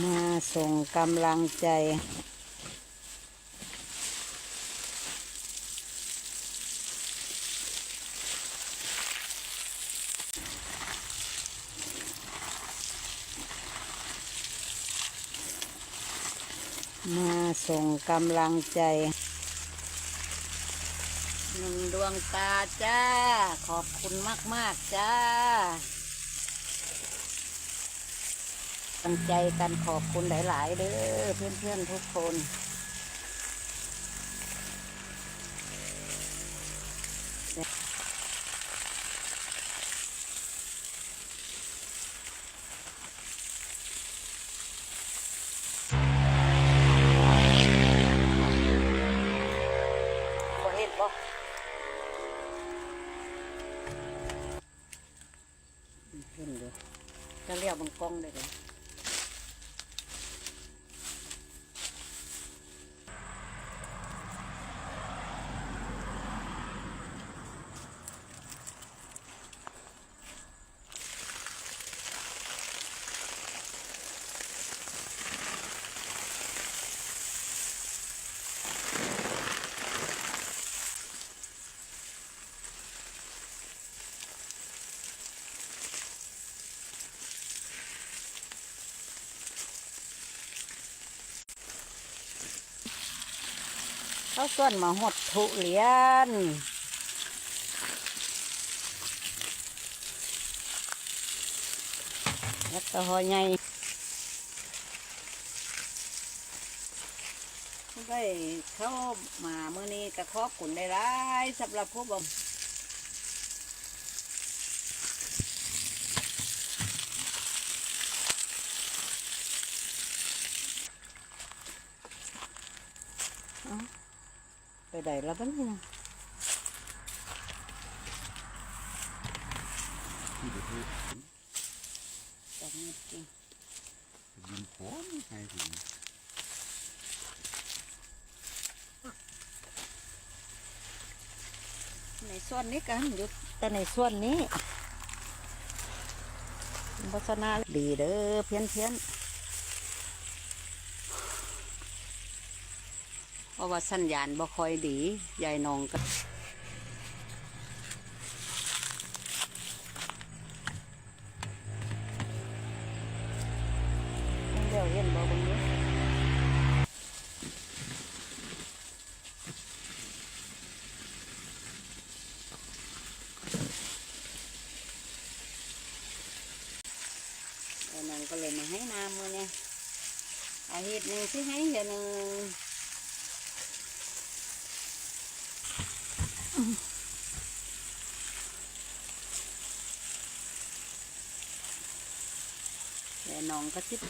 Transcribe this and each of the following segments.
มาส่งกำลังใจ มาส่งกำลังใจหนึ่งดวงตาจ้า ขอบคุณมาก ๆ จ้า ตั้งใจกันขอบคุณหลาย ๆ เด้อเพื่อน ๆ ทุกคนเห็นปะเห็นดูจะเรียกบังกล้องได้เลย เขาส่วนมาหดทุเรียนแล้วก็หอใหญ่ได้เข้ามาเมื่อนี้ก็ขอบคุณได้ร้ายสำหรับผู้บ่ ไปได้แล้วบ้างเนี่ยที่เด็กเลยแต่เงียบจริงยินพร้อมไงถึงในส่วนนี้กันอยู่แต่ในส่วนนี้โฆษณาดีเด้อเพี้ยนเพี้ยนเพ ราะว่าสัญญาณบ่ค่อยดียายนองก็เดี๋ยวเห็นบ่บนนี้ยายนองก็เลยมาให้น้ำมือเนี่ยอาทิตย์หนึ่งที่ให้เดือนหนึ่ง น้องก็ชิด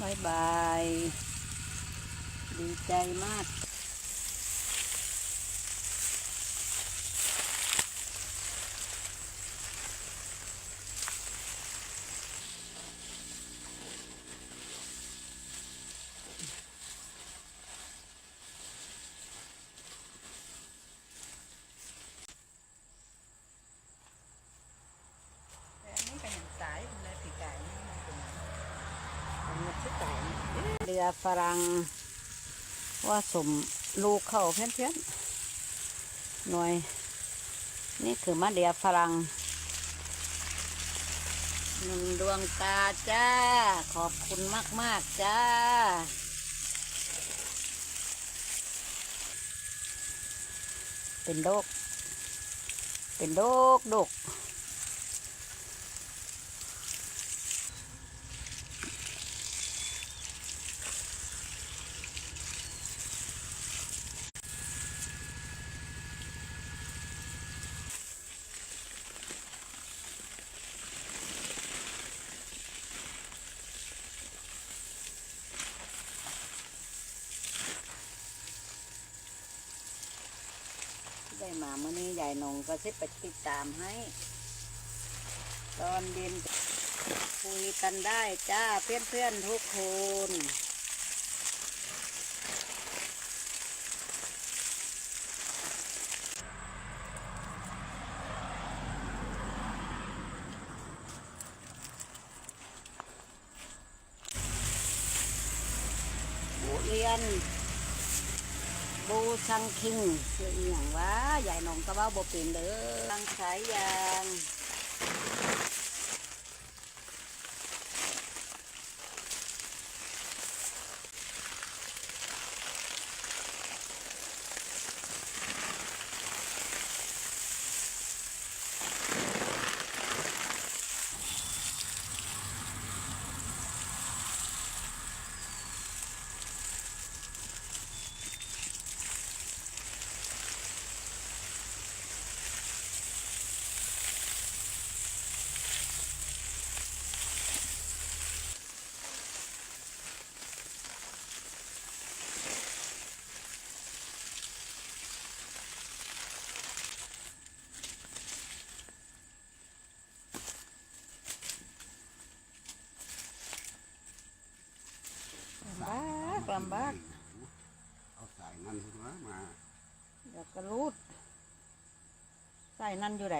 บายบาย ดีใจมาก แต่อันนี้ก็ยังสายอยู่เลยปีกายนี่มันเป็น อันนี้ที่ไก่ เรือฝรั่งว่าสมลูกเข้าเพื่อนๆหน่วยนี่คือมะเดียฝรั่งหนึ่งดวงตาจ้า ขอบคุณมาก ๆ จ้า เป็นโรคเป็นโรคดกด เมื่อนี้ยายนงก็สิไปติดตามให้ ตอนเย็นคุยกันได้จ้าเพื่อนเพื่อนทุกคนเรียน บูชังคิงคืออย่างวะยายนงกระเบ้าบ่เป็นเด้อลังสายยางลำบาก ลำบากเอาสายนั่นขึ้นมามาเดี๋ยวก็รูดใส่นั่นอยู่ไหน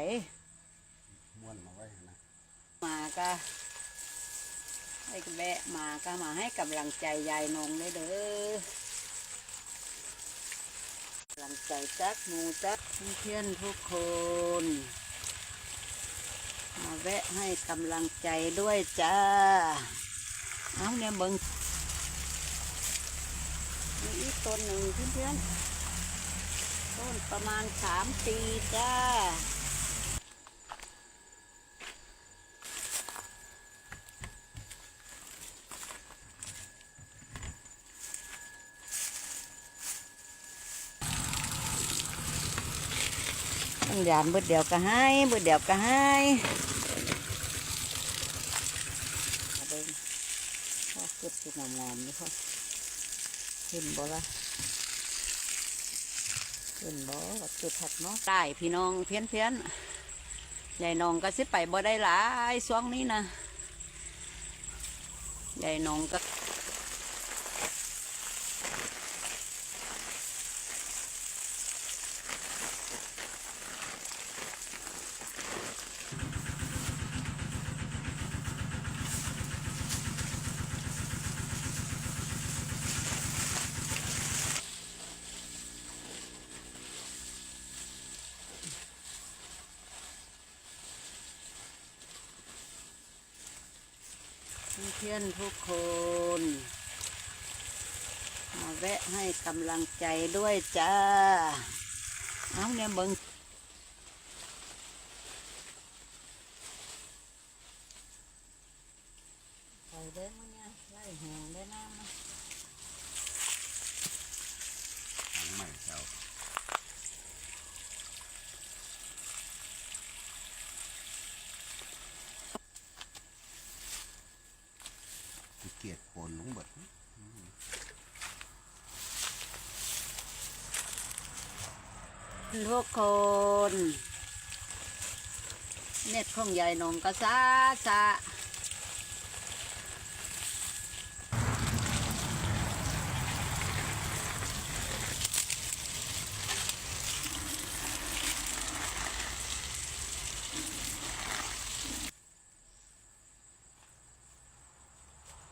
ม้วนมาไว้นะมาก็ให้แบะมาก็มาให้กำลังใจยายนงได้เด้อกำลังใจจักหมูจักเพื่อนๆทุกคนมาแวะให้กำลังใจด้วยจ้า เอาเนี่ยเบิงมีอีก ต้นหนึ่งเพื่อนๆ ต้นประมาณสามปีจ้า ต้องยานเบิดเดียวก็ให้เบิดเดียวก็ให้เอาเบิ่งพ่อเก็บสิงามๆนี่พ่อ เห็นบ่ละเห็นบ่จุดถักเนาะได้พี่น้องเพี้ยนเพี้ยนใหญ่น้องก็สิไปบ่ได้หลายช่วงนี้นะใหญ่น้องก็ เพื่อนทุกคน มาแวะให้กำลังใจด้วยจ้า เอาเนี่ยเบิงไปเด้อมั้งเนี่ยไล่หงได้น้ำนะ ทางใหม่แถวขี้เกียดปนลงเบิดทุกคนเน็ตของยายนงก็ซาซา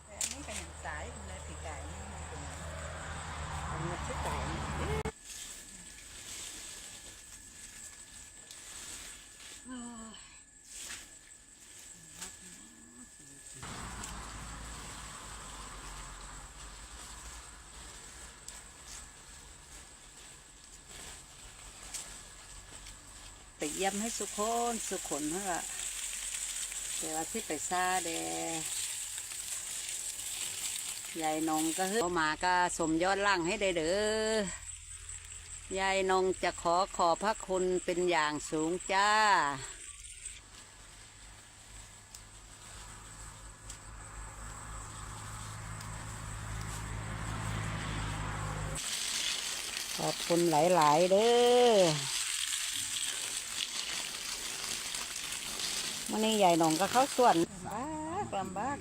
แต่อันนี้ก็ยังสายอยู่เลยปีกายนี่มันเป็นอันนี้ชุด ไปเยี่ยมให้สุขคนสุขคนเท่าละแต่ว่าที่ไปซาเด ยายนงก็เข้ามาก็สมยอดล่างให้ได้เด้อยายนงจะขอขอบพระคุณเป็นอย่างสูงจ้าขอบคุณหลาย ๆ เด้อวันนี้ใหญ่หนงก็เข้าส่วนลำบากลำบาก